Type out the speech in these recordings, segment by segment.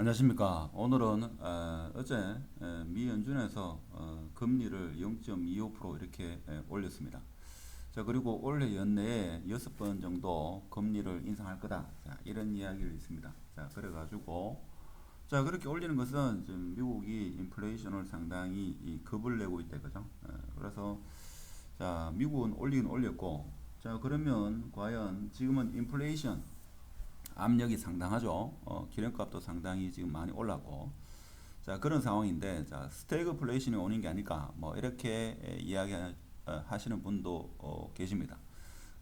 안녕하십니까. 오늘은 어, 어제 에, 미 연준에서 어, 금리를 0.25% 이렇게 에, 올렸습니다. 자 그리고 올해 연내에 여섯 번 정도 금리를 인상할 거다. 자 이런 이야기를 있습니다. 자 그래가지고 자 그렇게 올리는 것은 지금 미국이 인플레이션을 상당히 이 겁을 내고 있다 그죠? 에, 그래서 자 미국은 올리긴 올렸고 자 그러면 과연 지금은 인플레이션 압력이 상당하죠. 어, 기름값도 상당히 지금 많이 올랐고. 자, 그런 상황인데, 자, 스태그플레이션이 오는 게 아닐까, 뭐, 이렇게 에, 이야기 어, 하시는 분도 어, 계십니다.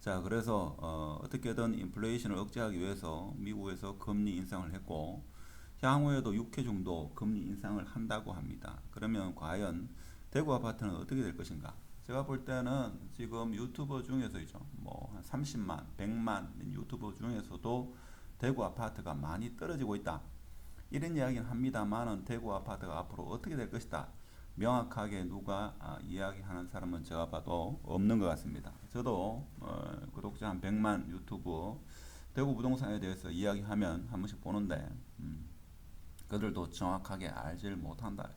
자, 그래서, 어, 어떻게든 인플레이션을 억제하기 위해서 미국에서 금리 인상을 했고, 향후에도 6회 정도 금리 인상을 한다고 합니다. 그러면 과연 대구 아파트는 어떻게 될 것인가? 제가 볼 때는 지금 유튜버 중에서이죠. 뭐 한 30만, 100만 유튜버 중에서도 대구 아파트가 많이 떨어지고 있다. 이런 이야기는 합니다만은 대구 아파트가 앞으로 어떻게 될 것이다. 명확하게 누가 아, 이야기하는 사람은 제가 봐도 없는 것 같습니다. 저도 어, 구독자 한 100만 유튜브 대구 부동산에 대해서 이야기하면 한 번씩 보는데 음, 그들도 정확하게 알지를 못한다.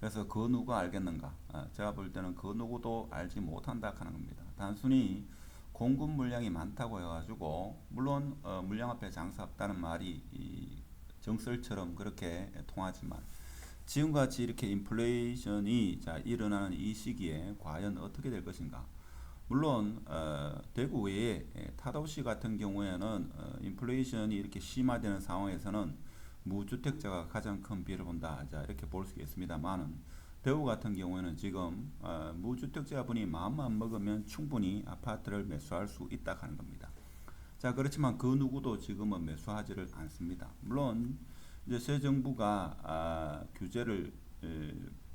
그래서 그 누가 알겠는가? 아, 제가 볼 때는 그 누구도 알지 못한다 하는 겁니다. 단순히 공급 물량이 많다고 해가지고 물론 어, 물량 앞에 장사 없다는 말이 이 정설처럼 그렇게 통하지만 지금같이 이렇게 인플레이션이 자 일어나는 이 시기에 과연 어떻게 될 것인가? 물론 어, 대구 외에 예, 타도시 같은 경우에는 어, 인플레이션이 이렇게 심화되는 상황에서는 무주택자가 가장 큰 피해를 본다. 자 이렇게 볼 수 있습니다만은 대구 같은 경우에는 지금 어, 무주택자분이 마음만 먹으면 충분히 아파트를 매수할 수 있다 하는 겁니다. 자 그렇지만 그 누구도 지금은 매수하지를 않습니다. 물론 이제 새 정부가 아, 규제를 에,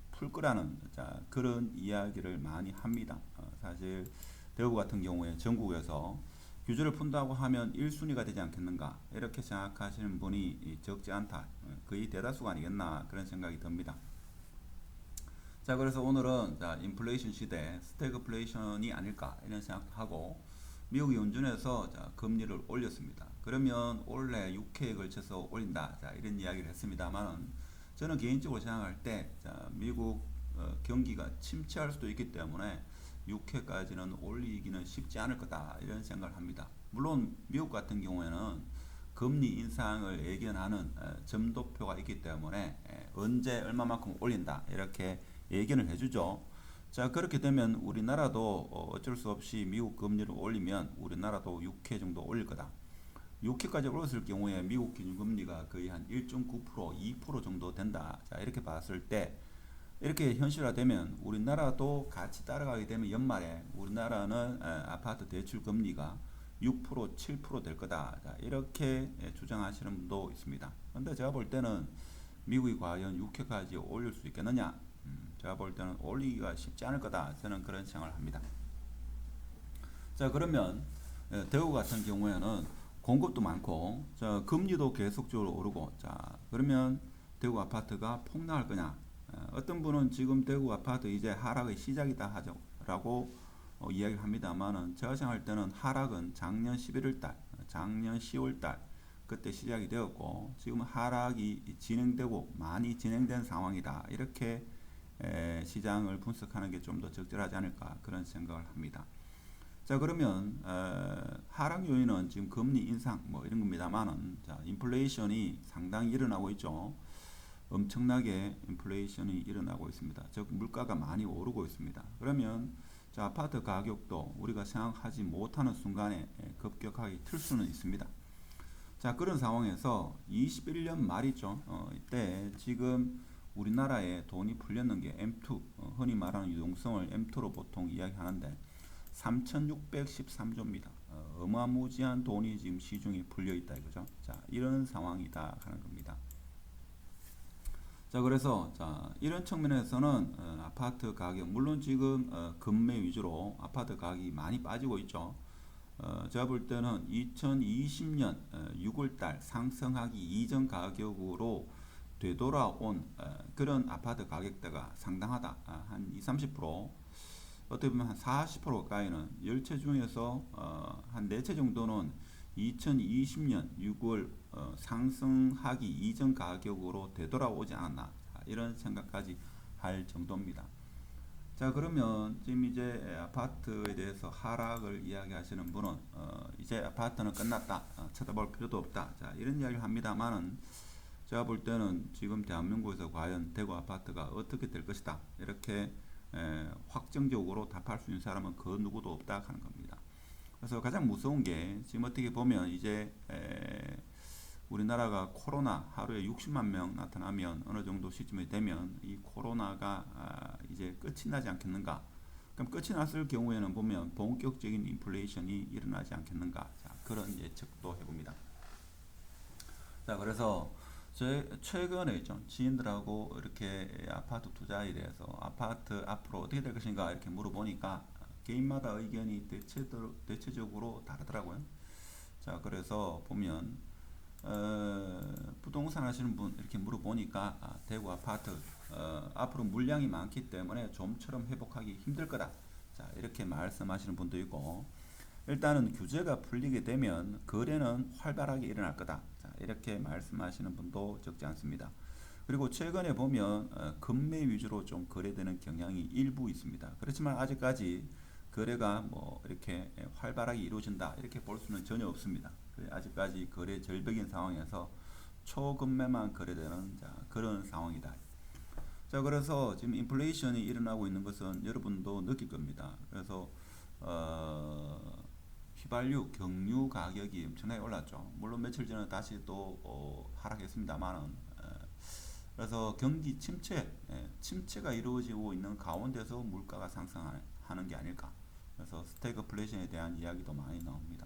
풀 거라는 자, 그런 이야기를 많이 합니다. 어, 사실 대구 같은 경우에 전국에서 규제를 푼다고 하면 1순위가 되지 않겠는가 이렇게 생각하시는 분이 적지 않다. 어, 거의 대다수가 아니겠나 그런 생각이 듭니다. 자 그래서 오늘은 자 인플레이션 시대 스태그플레이션이 아닐까 이런 생각도 하고 미국 연준에서 자 금리를 올렸습니다. 그러면 올해 6회에 걸쳐서 올린다. 자 이런 이야기를 했습니다만 저는 개인적으로 생각할 때 자, 미국 어, 경기가 침체할 수도 있기 때문에 6회까지는 올리기는 쉽지 않을 거다 이런 생각을 합니다. 물론 미국 같은 경우에는 금리 인상을 예견하는 어, 점도표가 있기 때문에 에, 언제 얼마만큼 올린다 이렇게 예견을 해주죠. 자 그렇게 되면 우리나라도 어, 어쩔 수 없이 미국 금리를 올리면 우리나라도 6회 정도 올릴 거다. 6회까지 올렸을 경우에 미국 기준금리가 거의 한 1.9% 2% 정도 된다. 자 이렇게 봤을 때 이렇게 현실화되면 우리나라도 같이 따라가게 되면 연말에 우리나라는 아파트 대출 금리가 6% 7%될 거다. 자, 이렇게 주장하시는 분도 있습니다. 그런데 제가 볼 때는 미국이 과연 6회까지 올릴 수 있겠느냐? 음, 제가 볼 때는 올리기가 쉽지 않을 거다. 저는 그런 생각을 합니다. 자 그러면 예, 대구 같은 경우에는 공급도 많고 자 금리도 계속적으로 오르고 자 그러면 대구 아파트가 폭락할 거냐? 어, 어떤 분은 지금 대구 아파트 이제 하락의 시작이다 하죠라고 어, 이야기를 합니다만은 제가 생각할 때는 하락은 작년 11월 달, 작년 10월 달 그때 시작이 되었고 지금 하락이 진행되고 많이 진행된 상황이다 이렇게 에, 시장을 분석하는 게 좀 더 적절하지 않을까 그런 생각을 합니다. 자 그러면 에, 하락 요인은 지금 금리 인상 뭐 이런 겁니다만은 자 인플레이션이 상당히 일어나고 있죠. 엄청나게 인플레이션이 일어나고 있습니다. 즉 물가가 많이 오르고 있습니다. 그러면 자 아파트 가격도 우리가 생각하지 못하는 순간에 급격하게 틀 수는 있습니다. 자 그런 상황에서 21년 말이죠. 어, 이때 지금 우리나라에 돈이 풀렸는 게 M2 어, 흔히 말하는 유동성을 M2로 보통 이야기하는데 3,613조입니다. 어, 어마무지한 돈이 지금 시중에 풀려 있다 이거죠. 자 이런 상황이다 하는 겁니다. 자 그래서 자 이런 측면에서는 어, 아파트 가격 물론 지금 어, 금매 위주로 아파트 가격이 많이 빠지고 있죠. 어, 제가 볼 때는 2020년 어, 6월달 상승하기 이전 가격으로 되돌아온 어, 그런 아파트 가격대가 상당하다. 아, 한 20, 30% 어떻게 보면 한 40% 가까이는 10채 중에서 어, 한 4채 정도는 2020년 6월 어, 상승하기 이전 가격으로 되돌아오지 않았나 자, 이런 생각까지 할 정도입니다. 자 그러면 지금 이제 아파트에 대해서 하락을 이야기하시는 분은 어, 이제 아파트는 끝났다 어, 쳐다볼 필요도 없다 자 이런 이야기를 합니다만은 제가 볼 때는 지금 대한민국에서 과연 대구 아파트가 어떻게 될 것이다 이렇게 에, 확정적으로 답할 수 있는 사람은 그 누구도 없다 하는 겁니다. 그래서 가장 무서운 게 지금 어떻게 보면 이제 에, 우리나라가 코로나 하루에 60만 명 나타나면 어느 정도 시점이 되면 이 코로나가 아, 이제 끝이 나지 않겠는가? 그럼 끝이 났을 경우에는 보면 본격적인 인플레이션이 일어나지 않겠는가? 자, 그런 예측도 해봅니다. 자, 그래서 제 최근에 좀 지인들하고 이렇게 아파트 투자에 대해서 아파트 앞으로 어떻게 될 것인가 이렇게 물어보니까 개인마다 의견이 대체도, 대체적으로 다르더라고요. 자, 그래서 보면 어, 부동산 하시는 분 이렇게 물어보니까 아, 대구 아파트 어, 앞으로 물량이 많기 때문에 좀처럼 회복하기 힘들 거다. 자, 이렇게 말씀하시는 분도 있고 일단은 규제가 풀리게 되면 거래는 활발하게 일어날 거다. 자, 이렇게 말씀하시는 분도 적지 않습니다. 그리고 최근에 보면 어, 금매 위주로 좀 거래되는 경향이 일부 있습니다. 그렇지만 아직까지 거래가 뭐 이렇게 활발하게 이루어진다 이렇게 볼 수는 전혀 없습니다. 그 아직까지 거래 절벽인 상황에서 초금매만 거래되는 자, 그런 상황이다. 자 그래서 지금 인플레이션이 일어나고 있는 것은 여러분도 느낄 겁니다. 그래서 어, 휘발유, 경유 가격이 엄청나게 올랐죠. 물론 며칠 전에 다시 또 어, 하락했습니다만은 에, 그래서 경기 침체, 예, 침체가 이루어지고 있는 가운데서 물가가 상승하는 게 아닐까. 그래서 스태그플레이션에 대한 이야기도 많이 나옵니다.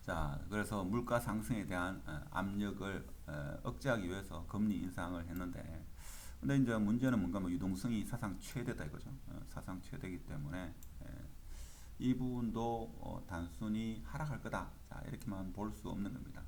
자, 그래서 물가 상승에 대한 어, 압력을 어, 억제하기 위해서 금리 인상을 했는데, 근데 이제 문제는 뭔가 뭐 유동성이 사상 최대다 이거죠. 어, 사상 최대이기 때문에 예, 이 부분도 어, 단순히 하락할 거다. 자, 이렇게만 볼 수 없는 겁니다.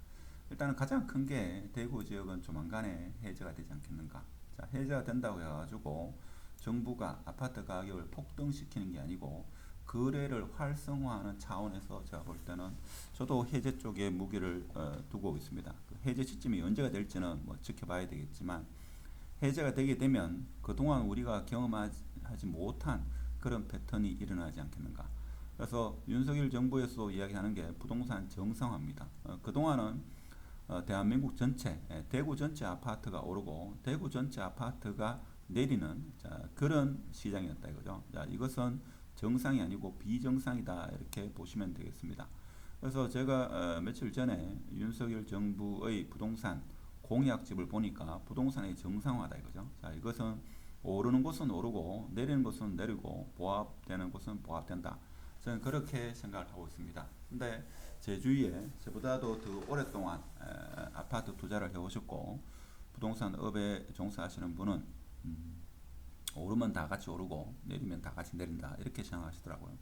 일단은 가장 큰 게 대구 지역은 조만간에 해제가 되지 않겠는가. 자, 해제가 된다고 해가지고 정부가 아파트 가격을 폭등시키는 게 아니고 거래를 활성화하는 차원에서 제가 볼 때는 저도 해제 쪽에 무기를 어, 두고 있습니다. 그 해제 시점이 언제가 될지는 뭐 지켜봐야 되겠지만 해제가 되게 되면 그동안 우리가 경험하지 못한 그런 패턴이 일어나지 않겠는가. 그래서 윤석열 정부에서 이야기하는 게 부동산 정상화입니다. 어, 그동안은 어, 대한민국 전체, 예, 대구 전체 아파트가 오르고 대구 전체 아파트가 내리는 자, 그런 시장이었다 이거죠. 자, 이것은 정상이 아니고 비정상이다 이렇게 보시면 되겠습니다. 그래서 제가 어, 며칠 전에 윤석열 정부의 부동산 공약집을 보니까 부동산의 정상화다 이거죠. 자, 이것은 오르는 곳은 오르고 내리는 곳은 내리고 보합되는 곳은 보합된다. 저는 그렇게 생각을 하고 있습니다. 근데 제 주위에 저보다도 더 오랫동안 에, 아파트 투자를 해오셨고 부동산 업에 종사하시는 분은 음, 오르면 다 같이 오르고 내리면 다 같이 내린다 이렇게 생각하시더라고요.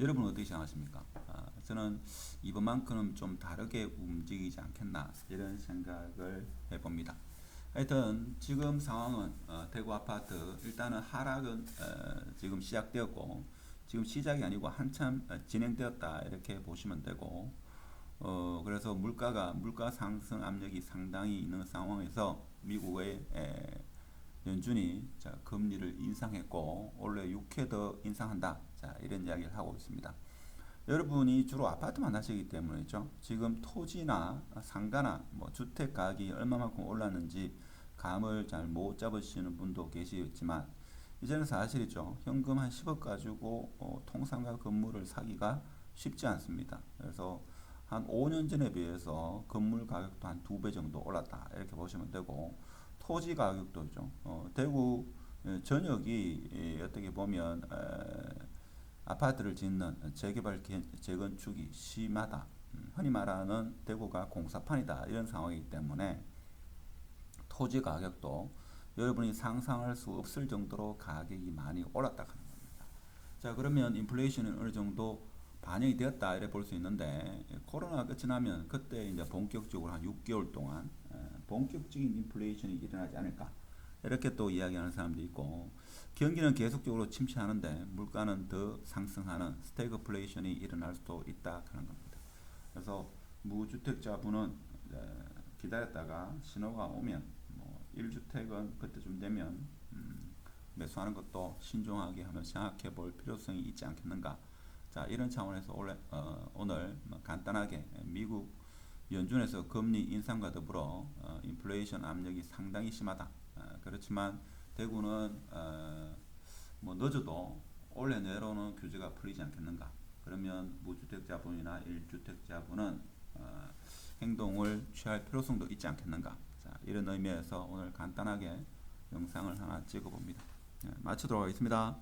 여러분은 어떻게 생각하십니까? 아, 저는 이번만큼은 좀 다르게 움직이지 않겠나 이런 생각을 해봅니다. 하여튼 지금 상황은 어, 대구 아파트 일단은 하락은 어, 지금 시작되었고 지금 시작이 아니고 한참 어, 진행되었다 이렇게 보시면 되고 어, 그래서 물가가 물가 상승 압력이 상당히 있는 상황에서 미국의 에, 연준이 자, 금리를 인상했고 원래 6회 더 인상한다. 자, 이런 이야기를 하고 있습니다. 여러분이 주로 아파트만 하시기 때문이죠. 지금 토지나 상가나 뭐 주택 가격이 얼마만큼 올랐는지 감을 잘 못 잡으시는 분도 계시겠지만 이제는 사실이죠. 현금 한 10억 가지고 어, 통상가 건물을 사기가 쉽지 않습니다. 그래서 한 5년 전에 비해서 건물 가격도 한 두 배 정도 올랐다 이렇게 보시면 되고 토지 가격도죠. 어, 대구 예, 전역이 예, 어떻게 보면 에, 아파트를 짓는 재개발 재건축이 심하다. 음, 흔히 말하는 대구가 공사판이다 이런 상황이기 때문에 토지 가격도 여러분이 상상할 수 없을 정도로 가격이 많이 올랐다 하는 겁니다. 자 그러면 인플레이션은 어느 정도 반영이 되었다 이래 볼 수 있는데 코로나 끝이 나면 그때 이제 본격적으로 한 6개월 동안 본격적인 인플레이션이 일어나지 않을까 이렇게 또 이야기하는 사람도 있고 경기는 계속적으로 침체하는데 물가는 더 상승하는 스태그플레이션이 일어날 수도 있다 하는 겁니다. 그래서 무주택자분은 기다렸다가 신호가 오면 뭐 1주택은 그때쯤 되면 음, 매수하는 것도 신중하게 한번 생각해 볼 필요성이 있지 않겠는가. 자 이런 차원에서 올해, 어, 오늘 뭐 간단하게 미국 연준에서 금리 인상과 더불어 어, 인플레이션 압력이 상당히 심하다. 어, 그렇지만 대구는 어, 뭐 늦어도 올해 내로는 규제가 풀리지 않겠는가. 그러면 무주택자분이나 1주택자분은 어, 행동을 취할 필요성도 있지 않겠는가. 자, 이런 의미에서 오늘 간단하게 영상을 하나 찍어봅니다. 예, 마치도록 하겠습니다.